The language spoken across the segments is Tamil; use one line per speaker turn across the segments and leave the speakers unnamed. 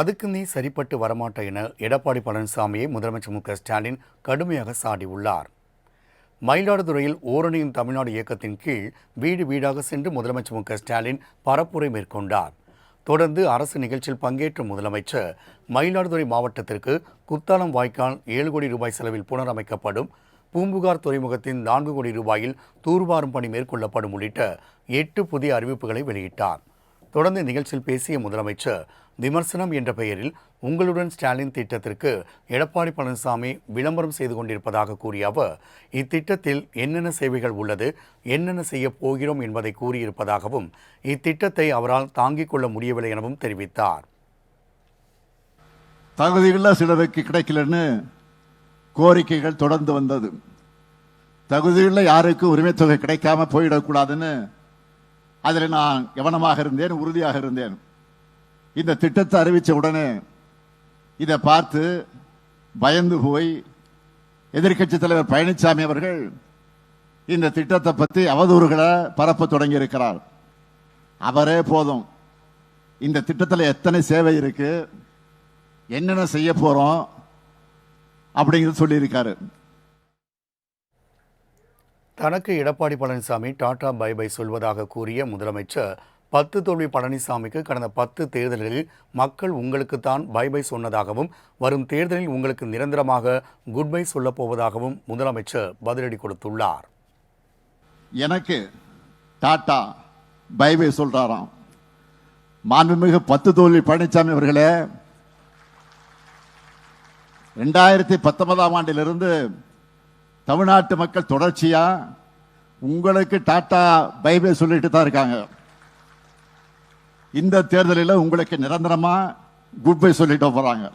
அதுக்கு நீ சரிப்பட்டு வரமாட்ட என எடப்பாடி பழனிசாமியை முதலமைச்சர் மு க ஸ்டாலின் கடுமையாக சாடியுள்ளார். மயிலாடுதுறையில் ஓரணியின் தமிழ்நாடு இயக்கத்தின் கீழ் வீடு வீடாக சென்று முதலமைச்சர் மு க ஸ்டாலின் பரப்புரை மேற்கொண்டார். தொடர்ந்து அரசு நிகழ்ச்சியில் பங்கேற்ற முதலமைச்சர் மயிலாடுதுறை மாவட்டத்திற்கு குத்தாலம் வாய்க்கால் ஏழு கோடி ரூபாய் செலவில் புனரமைக்கப்படும் பூம்புகார் துறைமுகத்தின் நான்கு கோடி ரூபாயில் தூர்வாரும் பணி மேற்கொள்ளப்படும் உள்ளிட்ட எட்டு புதிய அறிவிப்புகளை வெளியிட்டார். தொடர்ந்து நிகழ்ச்சியில் பேசிய முதலமைச்சர் விமர்சனம் என்ற பெயரில் உங்களுடன் ஸ்டாலின் திட்டத்திற்கு எடப்பாடி பழனிசாமி விளம்பரம் செய்து கொண்டிருப்பதாக கூறிய அவர் இத்திட்டத்தில் என்னென்ன சேவைகள் உள்ளது என்னென்ன செய்ய போகிறோம் என்பதை கூறியிருப்பதாகவும் இத்திட்டத்தை அவரால் தாங்கிக் கொள்ள முடியவில்லை எனவும் தெரிவித்தார்.
தகுதியுள்ள சிலருக்கு கிடைக்கலன்னு கோரிக்கைகள் தொடர்ந்து வந்தது. தகுதியுள்ள யாருக்கும் உரிமை தொகை கிடைக்காம போயிடக்கூடாதுன்னு அதில் நான் கவனமாக இருந்தேன் உறுதியாக இருந்தேன். இந்த திட்டத்தை அறிவித்த உடனே இதை பார்த்து பயந்து போய் எதிர்க்கட்சி தலைவர் பழனிசாமி அவர்கள் இந்த திட்டத்தை பற்றி அவதூறுகளை பரப்ப தொடங்கி இருக்கிறார் அவரே போதும். இந்த திட்டத்தில் எத்தனை சேவை இருக்கு என்னென்ன செய்ய போகிறோம் அப்படிங்கிறது சொல்லியிருக்காரு.
தனக்கு Edappadi Palaniswami tata bye bye சொல்வதாக கூறிய முதலமைச்சர் பத்து தோல்வி பழனிசாமிக்கு கடந்த பத்து தேர்தல்களில் மக்கள் உங்களுக்குத்தான் பை பை சொன்னதாகவும் வரும் தேர்தலில் உங்களுக்கு நிரந்தரமாக குட் பை சொல்லப் போவதாகவும் முதலமைச்சர் பதிலடி கொடுத்துள்ளார்.
எனக்கு டாடா பைபை சொல்றாராம். மாண்புமிகு பத்து தோல்வி பழனிசாமி அவர்களே ரெண்டாயிரத்தி பத்தொன்பதாம் ஆண்டிலிருந்து தமிழ்நாட்டு மக்கள் தொடர்ச்சியா உங்களுக்கு டாட்டா பைபே சொல்லிட்டு தான் இருக்காங்க. இந்த தேர்தலில் உங்களுக்கு நிரந்தரமா குட் பை சொல்லிட்டு போறாங்க.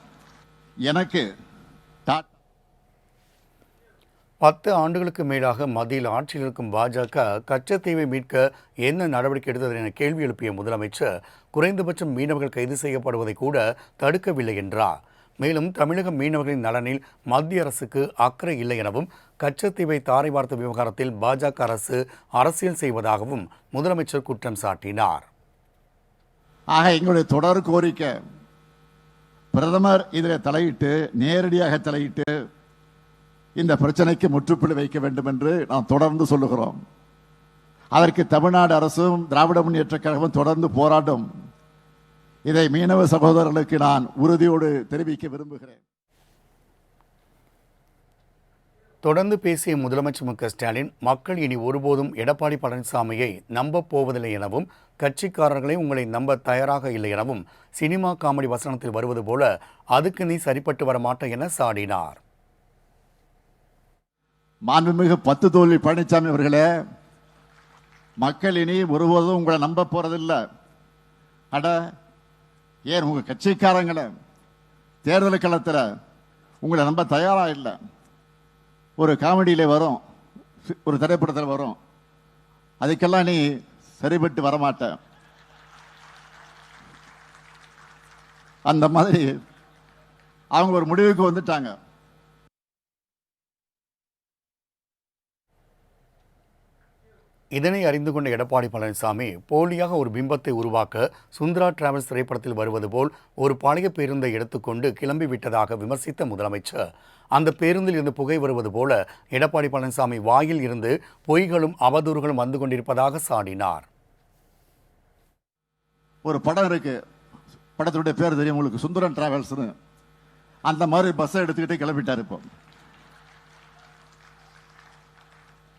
எனக்கு டாடா
பத்து ஆண்டுகளுக்கு மேலாக மத்தியில் ஆட்சியில் இருக்கும் பாஜக கச்சத்தீவை மீட்க என்ன நடவடிக்கை எடுத்தது என கேள்வி எழுப்பிய முதலமைச்சர் குறைந்தபட்சம் மீனவர்கள் கைது செய்யப்படுவதை கூட தடுக்கவில்லை என்றார். மேலும் தமிழக மீனவர்களின் நலனில் மத்திய அரசுக்கு அக்கறை இல்லை எனவும் கச்சத்தீவை தாரை வார்த்த விவகாரத்தில் பாஜக அரசு அரசியல் செய்வதாகவும் முதலமைச்சர் குற்றம் சாட்டினார்.
ஆக எங்களுடைய தொடர் கோரிக்கை பிரதமர் இதில் தலையிட்டு நேரடியாக தலையிட்டு இந்த பிரச்சனைக்கு முற்றுப்புள்ளி வைக்க வேண்டும் என்று நாம் தொடர்ந்து சொல்லுகிறோம். அதற்கு தமிழ்நாடு அரசும் திராவிட முன்னேற்ற கழகமும் தொடர்ந்து போராடும் இதை மீனவ சகோதரர்களுக்கு நான் உறுதியோடு தெரிவிக்க விரும்புகிறேன்.
தொடர்ந்து பேசிய முதலமைச்சர் மு க ஸ்டாலின் மக்கள் இனி ஒருபோதும் எடப்பாடி பழனிசாமியை நம்பப் போவதில்லை எனவும் கட்சிக்காரர்களை உங்களை நம்ப தயாராக இல்லை எனவும் சினிமா காமெடி வசனத்தில் வருவது போல அதுக்கு நீ சரிப்பட்டு வர மாட்ட என சாடினார்.
மாண்புமிகு பத்து தோல்வி பழனிசாமி அவர்களே மக்கள் இனி ஒருபோதும் உங்களை நம்ப போறதில்லை. அட ஏன் உங்கள் கட்சிக்காரங்களை தேர்தல் களத்தில் உங்களை நம்ப தயாராக இல்லை? ஒரு காமெடியில் வரும் ஒரு திரைப்படத்தில் வரும். அதுக்கெல்லாம் நீ சரிபட்டு வரமாட்ட. அந்த மாதிரி அவங்க ஒரு முடிவுக்கு வந்துட்டாங்க.
இதனை அறிந்து கொண்ட எடப்பாடி பழனிசாமி போலியாக ஒரு பிம்பத்தை உருவாக்க சுந்தரா டிராவல்ஸ் திரைப்படத்தில் வருவது போல் ஒரு பழைய பேருந்தை எடுத்துக்கொண்டு கிளம்பி விட்டதாக விமர்சித்த முதலமைச்சர். அந்த பேருந்தில் இருந்து புகை வருவது போல எடப்பாடி பழனிசாமி வாயில் இருந்து பொய்களும் அவதூறுகளும் வந்து கொண்டிருப்பதாக சாடினார்.
ஒரு படம் இருக்கு. படத்துடைய பேர் தெரியும் உங்களுக்கு. சுந்தரன் டிராவல்ஸ்னு. அந்த மாதிரி பஸ்ஸை எடுத்துக்கிட்டே கிளம்பிட்டார் இப்போ.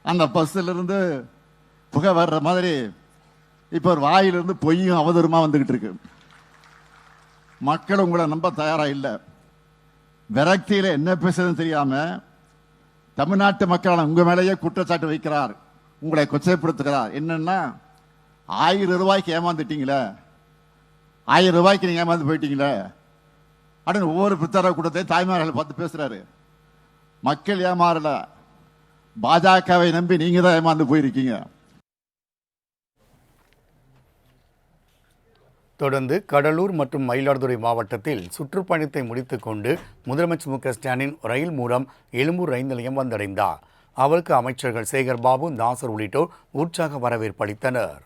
அந்த பஸ்ஸில் இருந்து புகை வர்ற மாதிரி இப்போ ஒரு வாயிலிருந்து பொய்யும் அவதூறுமா வந்துகிட்டு இருக்கு. மக்கள் உங்களை நம்ப தயாரா இல்லை. விரக்தியில் என்ன பேசுறதுன்னு தெரியாம தமிழ்நாட்டு மக்களான உங்க மேலேயே குற்றச்சாட்டு வைக்கிறார். உங்களை கொச்சைப்படுத்துகிறார். என்னன்னா ஆயிரம் ரூபாய்க்கு ஏமாந்துட்டீங்களே? ஆயிரம் ரூபாய்க்கு நீங்கள் ஏமாந்து போயிட்டீங்களே? அப்படின்னு ஒவ்வொரு பிரச்சார கூட்டத்தையும் தாய்மார்களை பார்த்து பேசுறாரு. மக்கள் ஏமாறல. பாஜகவை நம்பி நீங்க தான் ஏமாந்து போயிருக்கீங்க.
தொடர்ந்து கடலூர் மற்றும் மயிலாடுதுறை மாவட்டத்தில் சுற்றுப்பயணத்தை முடித்துக்கொண்டு முதலமைச்சர் மு க ஸ்டாலின் ரயில் மூலம் எழும்பூர் ரயில் நிலையம் வந்தடைந்தார். அவருக்கு அமைச்சர்கள் சேகர் பாபு நாசர் உள்ளிட்டோர் உற்சாக வரவேற்பளித்தனர்